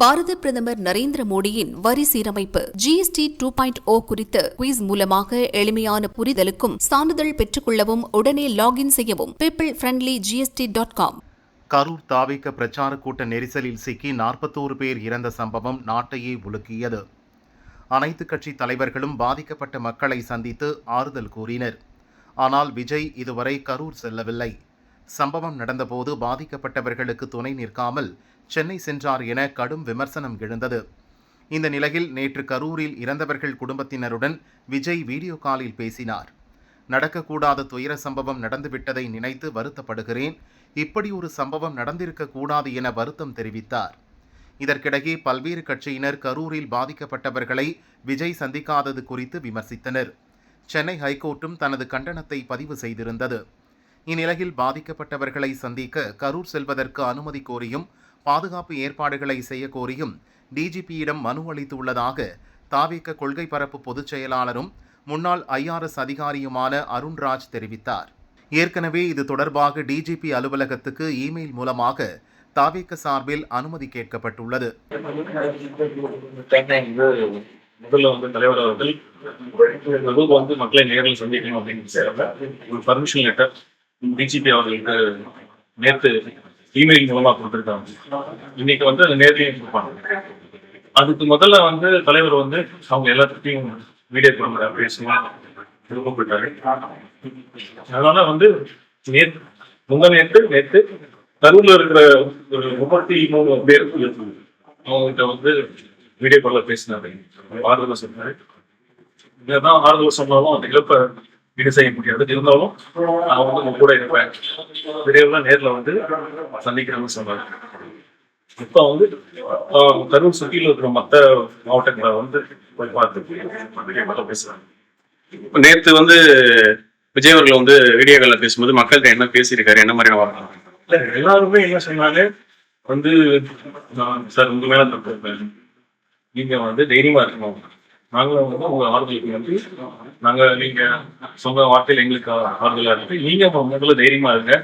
பாரத பிரதமர் நரேந்திர மோடியின் வரி சீரமைப்பு ஜிஎஸ்டி டூ பாயிண்ட் ஓ குறித்த குயிஸ் மூலமாக எளிமையான புரிதலுக்கும் சான்றிதழ் பெற்றுக்கொள்ளவும் உடனே லாகின் செய்யவும் people friendly GST dot com Karur தாவிக்க பிரச்சார கூட்ட நெரிசலில் சிக்கி நாற்பத்தோரு பேர் இறந்த சம்பவம் நாட்டையே உலுக்கியது. அனைத்து கட்சி தலைவர்களும் பாதிக்கப்பட்ட மக்களை சந்தித்து ஆறுதல் கூறினர். ஆனால் விஜய் இதுவரை கரூர் செல்லவில்லை. சம்பவம் நடந்தபோது பாதிக்கப்பட்டவர்களுக்கு துணை நிற்காமல் சென்னை சென்றார் என கடும் விமர்சனம் எழுந்தது. இந்த நிலையில் நேற்று கரூரில் இறந்தவர்கள் குடும்பத்தினருடன் விஜய் வீடியோ காலில் பேசினார். நடக்கக்கூடாத துயர சம்பவம் நடந்துவிட்டதை நினைத்து வருத்தப்படுகிறேன். இப்படி ஒரு சம்பவம் நடந்திருக்கக்கூடாது என வருத்தம் தெரிவித்தார். இதற்கிடையே பல்வேறு கட்சியினர் கரூரில் பாதிக்கப்பட்டவர்களை விஜய் சந்திக்காதது குறித்து விமர்சித்தனர். சென்னை ஹைகோர்ட்டும் தனது கண்டனத்தை பதிவு செய்திருந்தது. இந்நிலையில் பாதிக்கப்பட்டவர்களை சந்திக்க கரூர் செல்வதற்கு அனுமதி கோரியும் பாதுகாப்பு ஏற்பாடுகளை செய்ய கோரியும் டிஜிபியிடம் மனு அளித்துள்ளதாக தாவேக்க கொள்கை பரப்பு பொதுச் செயலாளரும் முன்னாள் ஐஆர்எஸ் அதிகாரியுமான அருண்ராஜ் தெரிவித்தார். ஏற்கனவே இது தொடர்பாக டிஜிபி அலுவலகத்துக்கு இமெயில் மூலமாக தாவேக்க சார்பில் அனுமதி கேட்கப்பட்டுள்ளது. முதல்ல வந்து தலைவர் அவர்கள் வந்து மக்களை நேரில் சந்திக்கணும் அப்படின்னு பர்மிஷன் லெட்டர் டிஜிபி அவர்களுக்கு நேற்று இமெயில் மூலமா கொடுத்துருக்காங்க. இன்னைக்கு வந்து அந்த நேர்லயே கொடுப்பாங்க. அதுக்கு முதல்ல வந்து தலைவர் வந்து அவங்க எல்லாத்துக்கும் வீடியோ கால் பேசணும் விருப்பப்பட்டாரு. அதனால வந்து நேற்று முங்க நேற்று நேற்று கரூர்ல இருக்கிற ஒரு முப்பத்தி மூணு பேர் அவங்ககிட்ட வந்து வீடியோ கால்ல பேசினாரு. ஆறுதல் சொன்னாரு. இதுதான் ஆறுதல் சொன்னாலும் அந்த இழப்பை ஈடு செய்ய முடியாது. இருந்தாலும் நான் வந்து உங்க கூட இருப்பேன். விரைவில் நேரில் வந்து சந்திக்கிறேன்னு சொன்னாங்க இப்போ வந்து கரூர் சுற்றியில் இருக்கிற மற்ற மாவட்டங்களை வந்து போய் பார்த்து பேசுறாங்க. நேற்று வந்து விஜய் அவர்கள் வந்து வீடியோக்களில் பேசும்போது மக்கள்கிட்ட என்ன பேசியிருக்காரு? என்ன மாதிரியான வார்த்தை? எல்லாருமே என்ன சொன்னாங்க? வந்து சார் உங்க மேல தப்பு நீங்க வந்து தைரியமா இருக்கணும். நாங்களும் வந்து உங்க ஆறுதலுக்கு வந்து நாங்க நீங்க சொன்ன வார்த்தையில எங்களுக்கு ஆறுதலா இருக்கு. நீங்க முதல்ல தைரியமா இருங்க.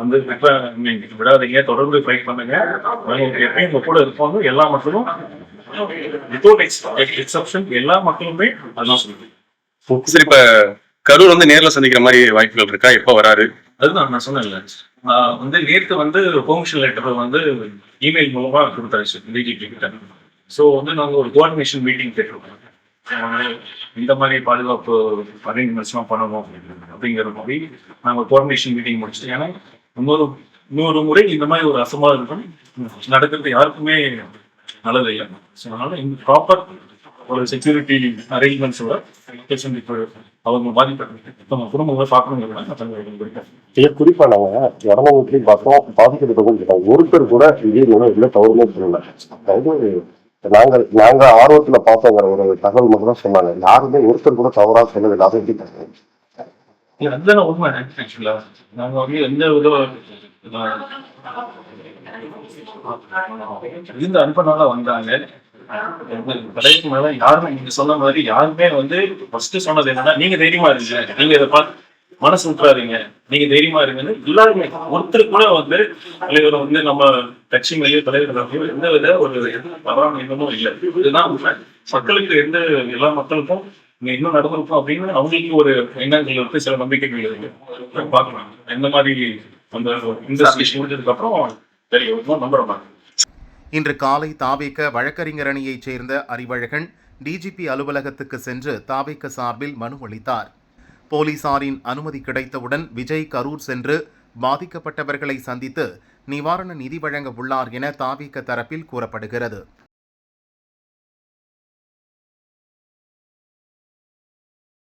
வந்து இப்ப நீங்க விடாதீங்க. தொடர்ந்து ஃபைட் பண்ணுங்க. உங்களுக்கு எப்பயும் உங்க கூட இருப்போம் எல்லா மக்களும் வித்தவுட் எக்ஸப்ஷன் எல்லா மக்களுமே அதான் சொல்லுது. சரி இப்ப கரூர் வந்து நேர்ல சந்திக்கிற மாதிரி வாய்ப்புகள் இருக்கா? எப்ப வராரு? அதுதான் நான் சொன்னேன்ல. வந்து நேற்று வந்து பெர்மிஷன் லெட்டர் வந்து இமெயில் மூலமா கொடுத்தாச்சு டிஜிபி கிட்ட. ஸோ வந்து நாங்கள் ஒரு கோஆர்டினேஷன் மீட்டிங் கேட்டிருக்கோம். இந்த மாதிரி பாதுகாப்பு அரேஞ்ச்மெண்ட்ஸ்லாம் பண்ணணும் அப்படிங்கிற மாதிரி நாங்கள் கோஆர்டினேஷன் மீட்டிங் முடிச்சு ஏன்னா இன்னொரு இன்னொரு முறை இந்த மாதிரி ஒரு அசம்பாவிதம் நடக்கிறது யாருக்குமே நல்லது இல்லை. ஸோ அதனால இந்த ப்ராப்பர் ஒரு செக்யூரிட்டி அரேஞ்ச்மெண்ட்ஸோட பேஷண்ட் இப்போ அவங்க பாதிக்கப்பட்டு நம்ம குடும்பங்களை பார்க்கணுங்கிறத நான் குறிப்பா நாங்க இடநூற்றிலையும் பார்த்தோம். பாதிக்கப்பட்டவங்க ஒருத்தர் கூட இதே இல்லை தவறுமே சொல்லல. அதாவது நாங்கள் நாங்க ஆர்வத்துல பார்த்தோங்கிற ஒரு தகவல் மட்டும் தான் சொன்னாங்க. யாருமே ஒருத்தர் கூட தவறா சொல்லவில்லை. அதை எப்படி தகவல் அதுதான் உண்மை. ஆக்சுவலா. நாங்க வந்து எந்த வித இருந்து அனுப்பினால வந்தாங்க. மேல யாருமே நீங்க சொன்ன மாதிரி யாருமே வந்து ஃபர்ஸ்ட் சொன்னது என்னன்னா நீங்க தைரியமா இருங்க. நீங்க இதை பார்த்து மனசு விட்டுறாதீங்க நீங்க தைரியமா இருங்கன்னு எல்லாருமே ஒருத்தர் கூட வந்து தலைவர் வந்து நம்ம கட்சி மேலேயோ தலைவர் எந்த வித ஒரு தவறான இல்லை. இதுதான் உண்மை. மக்களுக்கு எந்த எல்லா மக்களுக்கும் இங்க இன்னும் நடந்திருக்கும் அப்படின்னு அவங்களுக்கு ஒரு எண்ணங்கள் இருக்கு சில நம்பிக்கைகள் இருக்கு. பாக்கலாம் எந்த மாதிரி அந்த இண்டஸ்ட்ரி முடிஞ்சதுக்கு அப்புறம் தெரியும். நம்புறோம் இன்று காலை தாவேக்க வழக்கறிஞர் அணியைச் சேர்ந்த அறிவழகன் டிஜிபி அலுவலகத்துக்கு சென்று தாவேக்க சார்பில் மனு அளித்தார். போலீசாரின் அனுமதி கிடைத்தவுடன் விஜய் கரூர் சென்று பாதிக்கப்பட்டவர்களை சந்தித்து நிவாரண நிதி வழங்க உள்ளார் என தாவிக தரப்பில் கூறப்படுகிறது.